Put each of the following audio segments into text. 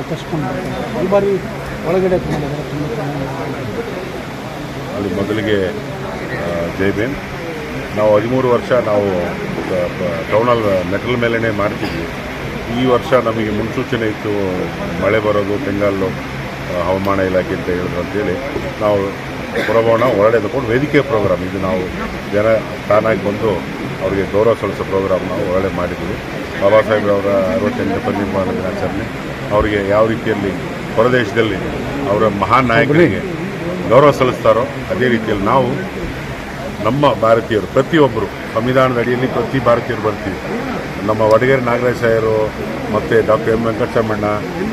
ಆಕರ್ಸ್ಕೊಂಡು ಬರ್ತಾರೆ. ಈ ಬಾರಿ ಒಳಗಡೆ ಮಾಡಿದ್ದಾರೆ ತುಂಬ ಮೊದಲಿಗೆ ಜೈಬೇನ್ ನಾವು ಹದಿಮೂರು ವರ್ಷ ನಾವು ಟೌನಲ್ ಮೆಟಲ್ ಮೇಲೇ ಮಾಡ್ತಿದ್ವಿ. ಈ ವರ್ಷ ನಮಗೆ ಮುನ್ಸೂಚನೆ ಇತ್ತು, ಮಳೆ ಬರೋದು, ಬೆಂಗಾಲು ಹವಾಮಾನ ಇಲಾಖೆ ಅಂತ ಹೇಳಿದ್ರು ಅಂತೇಳಿ ನಾವು ಪುರಭವನ ಹೊರಡೆ ತಗೊಂಡು ವೇದಿಕೆ ಪ್ರೋಗ್ರಾಮ್. ಇದು ನಾವು ಜನ ತಾನಾಗಿ ಬಂದು ಅವರಿಗೆ ಗೌರವ ಸಲ್ಲಿಸೋ ಪ್ರೋಗ್ರಾಮ್ ನಾವು ಹೊರಡೆ ಮಾಡಿದ್ವಿ ಬಾಬಾ ಸಾಹೇಬ್ರವರ ಅರವತ್ತೆಂಟನೇ ಪರಿನಿರ್ಮಾಣ ದಿನಾಚರಣೆ ಅವರಿಗೆ ಯಾವ ರೀತಿಯಲ್ಲಿ ಹೊರದೇಶದಲ್ಲಿ ಅವರ ಮಹಾನ್ ನಾಯಕರಿಗೆ ಗೌರವ ಸಲ್ಲಿಸ್ತಾರೋ ಅದೇ ರೀತಿಯಲ್ಲಿ ನಾವು ನಮ್ಮ ಭಾರತೀಯರು, ಪ್ರತಿಯೊಬ್ಬರು, ಸಂವಿಧಾನದ ಅಡಿಯಲ್ಲಿ ಪ್ರತಿ ಭಾರತೀಯರು ಬರ್ತೀವಿ. ನಮ್ಮ ವಡಗೇರಿ ನಾಗರಾಜ್ ಸಾಯರು ಮತ್ತು ಡಾಕ್ಟರ್ ಎಂ ವೆಂಕಟರಮಣ್ಣ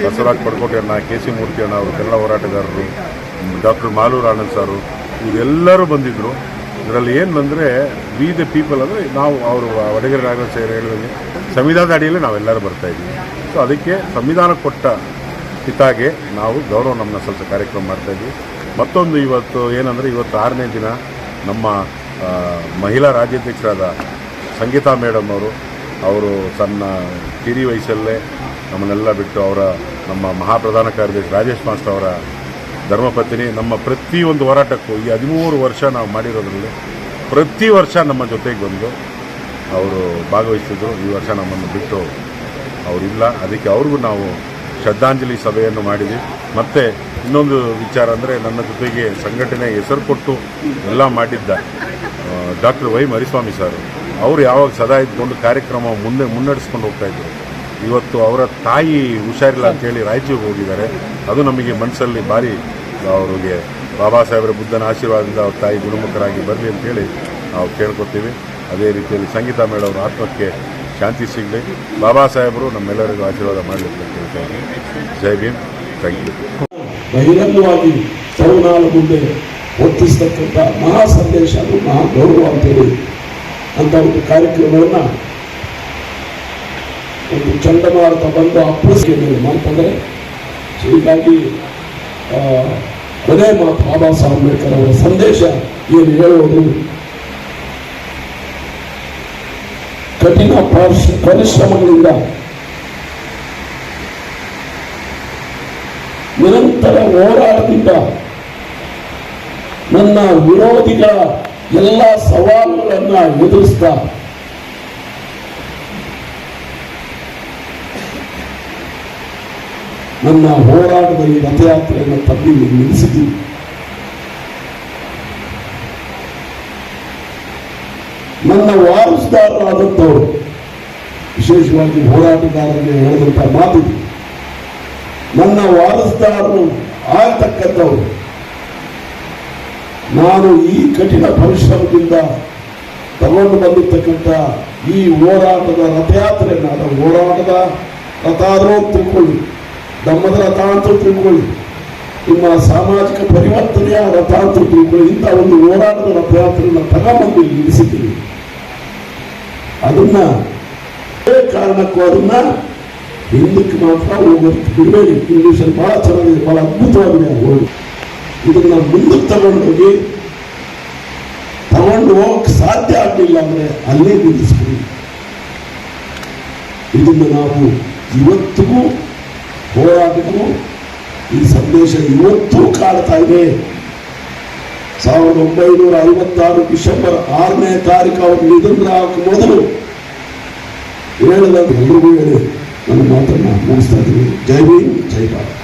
ಬಸವರಾಜ್ ಪಡ್ಕೋಟೆಯಣ್ಣ ಕೆ ಸಿ ಮೂರ್ತಿ ಅಣ್ಣ ಅವರು, ಕನ್ನಡ ಹೋರಾಟಗಾರರು, ಡಾಕ್ಟರ್ ಮಾಲೂರು ಆನಂದ್ ಸಾರು, ಇವರೆಲ್ಲರೂ ಬಂದಿದ್ದರು ಇದರಲ್ಲಿ ಏನು ಬಂದರೆ ವಿ ದ ಪೀಪಲ್ ಅಂದರೆ ನಾವು ಅವರು ವಡಗೇರಿ ನಾಗರಾಜ್ ಸೇರ್ ಹೇಳಿದಂಗೆ ಸಂವಿಧಾನದ ಅಡಿಯಲ್ಲಿ ನಾವೆಲ್ಲರೂ ಬರ್ತಾ ಇದ್ದೀವಿ ಸೊ ಅದಕ್ಕೆ ಸಂವಿಧಾನ ಕೊಟ್ಟ ಹಿತಾಗೆ ನಾವು ಗೌರವ ನಮ್ಮನ್ನ ಸ್ವಲ್ಪ ಕಾರ್ಯಕ್ರಮ ಮಾಡ್ತಾ ಇದ್ವಿ. ಮತ್ತೊಂದು ಇವತ್ತು ಏನಂದರೆ, ಇವತ್ತು ಆರನೇ ದಿನ ನಮ್ಮ ಮಹಿಳಾ ರಾಜ್ಯಾಧ್ಯಕ್ಷರಾದ ಸಂಗೀತಾ ಮೇಡಮ್ ಅವರು ಅವರು ತನ್ನ ಕಿರಿ ವಯಸ್ಸಲ್ಲೇ ನಮ್ಮನ್ನೆಲ್ಲ ಬಿಟ್ಟು ಅವರ ನಮ್ಮ ಮಹಾಪ್ರಧಾನ ಕಾರ್ಯದರ್ಶಿ ರಾಜೇಶ್ ಮಾಸ್ಟರ್ ಅವರ ಧರ್ಮಪತ್ನಿ, ನಮ್ಮ ಪ್ರತಿಯೊಂದು ಹೋರಾಟಕ್ಕೂ ಈ ಹದಿಮೂರು ವರ್ಷ ನಾವು ಮಾಡಿರೋದ್ರಲ್ಲಿ ಪ್ರತಿ ವರ್ಷ ನಮ್ಮ ಜೊತೆಗೆ ಬಂದು ಅವರು ಭಾಗವಹಿಸಿದ್ರು. ಈ ವರ್ಷ ನಮ್ಮನ್ನು ಬಿಟ್ಟು ಅವರಿಲ್ಲ. ಅದಕ್ಕೆ ಅವ್ರಿಗೂ ನಾವು ಶ್ರದ್ಧಾಂಜಲಿ ಸಭೆಯನ್ನು ಮಾಡಿದ್ವಿ. ಮತ್ತು ಇನ್ನೊಂದು ವಿಚಾರ ಅಂದರೆ ನನ್ನ ಜೊತೆಗೆ ಸಂಘಟನೆ ಹೆಸರು ಕೊಟ್ಟು ಎಲ್ಲ ಮಾಡಿದ್ದ ಡಾಕ್ಟರ್ ವೈ ಮರಿಸ್ವಾಮಿ ಸರ್. ಅವರು ಯಾವಾಗ ಸದಾ ಇದ್ಕೊಂಡು ಕಾರ್ಯಕ್ರಮ ಮುಂದೆ ಮುನ್ನಡೆಸ್ಕೊಂಡು ಹೋಗ್ತಾ ಇದ್ರು. ಇವತ್ತು ಅವರ ತಾಯಿ ಹುಷಾರಿಲ್ಲ ಅಂತೇಳಿ ರಾಯಚೂರಿಗೆ ಹೋಗಿದ್ದಾರೆ. ಅದು ನಮಗೆ ಮನಸ್ಸಲ್ಲಿ ಭಾರಿ ಅವರಿಗೆ ಬಾಬಾ ಸಾಹೇಬರ ಬುದ್ಧನ ಆಶೀರ್ವಾದದಿಂದ ಅವ್ರ ತಾಯಿ ಗುಣಮುಖರಾಗಿ ಬರಲಿ ಅಂತೇಳಿ ನಾವು ಕೇಳ್ಕೊತೀವಿ. ಅದೇ ರೀತಿಯಲ್ಲಿ ಸಂಗೀತ ಮೇಳ ಅವರ ಆತ್ಮಕ್ಕೆ ಶಾಂತಿ ಸಿಗಲಿ. ಬಾಬಾ ಸಾಹೇಬರು ನಮ್ಮೆಲ್ಲರಿಗೂ ಆಶೀರ್ವಾದ ಮಾಡಲಿಕ್ಕೆ ಕೇಳ್ತಾ ಜೈ ಭೀಮ್. ಥ್ಯಾಂಕ್ ಯು ಬಹಿರಂಗವಾಗಿ ಸರ್ವನಾಲ ಮುಂದೆ ಒತ್ತಿಸ್ತಕ್ಕಂಥ ಮಹಾ ಸಂದೇಶ ಮಹಾ ಗೌರವ ಅಂತೇಳಿ ಅಂತ ಒಂದು ಕಾರ್ಯಕ್ರಮವನ್ನು ಒಂದು ಚಂಡಮಾರುತ ಬಂದು ಮಾಡ್ತಾರೆ ಸೊ ಹೀಗಾಗಿ ಆ, ಮಾ ಬಾಬಾ ಸಾಹೇಬ್ ಅಂಬೇಡ್ಕರ್ ಅವರ ಸಂದೇಶ ಏನು ಹೇಳುವುದು? ಕಠಿಣ ಪರಿಶ್ರ- ಪರಿಶ್ರಮಗಳಿಂದ ನಿರಂತರ ಹೋರಾಟದಿಂದ ನನ್ನ ವಿರೋಧಿಗಳ ಎಲ್ಲ ಸವಾಲುಗಳನ್ನು ಎದುರಿಸ್ತಾ ನನ್ನ ಹೋರಾಟದ ಈ ರಥಯಾತ್ರೆಯನ್ನು ತಪ್ಪಿ ನಿಲ್ಲಿಸಿದ್ದೀನಿ ನನ್ನ ವಾರಸುದಾರರಾದಂಥವರು, ವಿಶೇಷವಾಗಿ ಹೋರಾಟಗಾರರಿಗೆ ಹೇಳಿದಂಥ ಮಾತಿದೆ, ನನ್ನ ವಾರಸುದಾರರು ಆಗತಕ್ಕಂಥವರು, ನಾನು ಈ ಕಠಿಣ ಪರಿಶ್ರಮದಿಂದ ತಗೊಂಡು ಬಂದಿರ್ತಕ್ಕಂಥ ಈ ಹೋರಾಟದ ರಥಯಾತ್ರೆಯನ್ನು ಅದರ ಹೋರಾಟದ ರಥಾದರೂ ತಿಳ್ಕೊಳ್ಳಿ. ಧಮ್ಮದ ತಾಂತ್ರ ತಿಳ್ಕೊಳ್ಳಿ ನಿಮ್ಮ ಸಾಮಾಜಿಕ ಪರಿವರ್ತನೆಯ ರಥಾಂತ್ರ ತಿಳ್ಕೊಳ್ಳಿ ಇಂಥ ಒಂದು ಹೋರಾಟದ ರಥಯಾತ್ರೆಯನ್ನು ತಗೊಂಬಂದು ನಿಲ್ಲಿಸಿದ್ದೀವಿ. ಅದನ್ನ ಅದೇ ಕಾರಣಕ್ಕೂ ಅದನ್ನ ಹಿಂದಕ್ಕೆ ಮಾತ್ರ ಹೋಗೋದಕ್ಕೆ ಬಿಡಬೇಡಿ. ಇಂಗ್ಲೀಷಲ್ಲಿ ಬಹಳ ಚೆನ್ನಾಗಿದೆ, ಬಹಳ ಅದ್ಭುತವಾಗಿದೆ ಹೋಗಿ ಇದನ್ನ ಮುಂದಕ್ಕೆ ತಗೊಂಡು ಹೋಗಿ, ತಗೊಂಡು ಹೋಗಕ್ಕೆ ಸಾಧ್ಯ ಆಗಲಿಲ್ಲ ಅಂದ್ರೆ ಅಲ್ಲೇ ನಿಲ್ಲಿಸ್ಬಿಡಿ. ಇದನ್ನು ನಾವು ಇವತ್ತಿಗೂ ಹೋರಾಟಕ್ಕೂ ಈ ಸಂದೇಶ ಇವತ್ತೂ ಕಾಡ್ತಾ ಇದೆ. ಸಾವಿರದ ಒಂಬೈನೂರ ಐವತ್ತಾರು ಡಿಸೆಂಬರ್ ಆರನೇ ತಾರೀಕು ಅವರು ನಿಧನರಾಗಕ್ಕೆ ಮೊದಲು ಹೇಳದಂತ ಎಲ್ರಿಗೂ ಹೇಳಿ. ನನ್ನ ಮಾತನ್ನು ಮುಗಿಸ್ತಾ ಇದ್ದೀನಿ. ಜೈ ಭೀಮ್, ಜೈ ಭಾರತ್.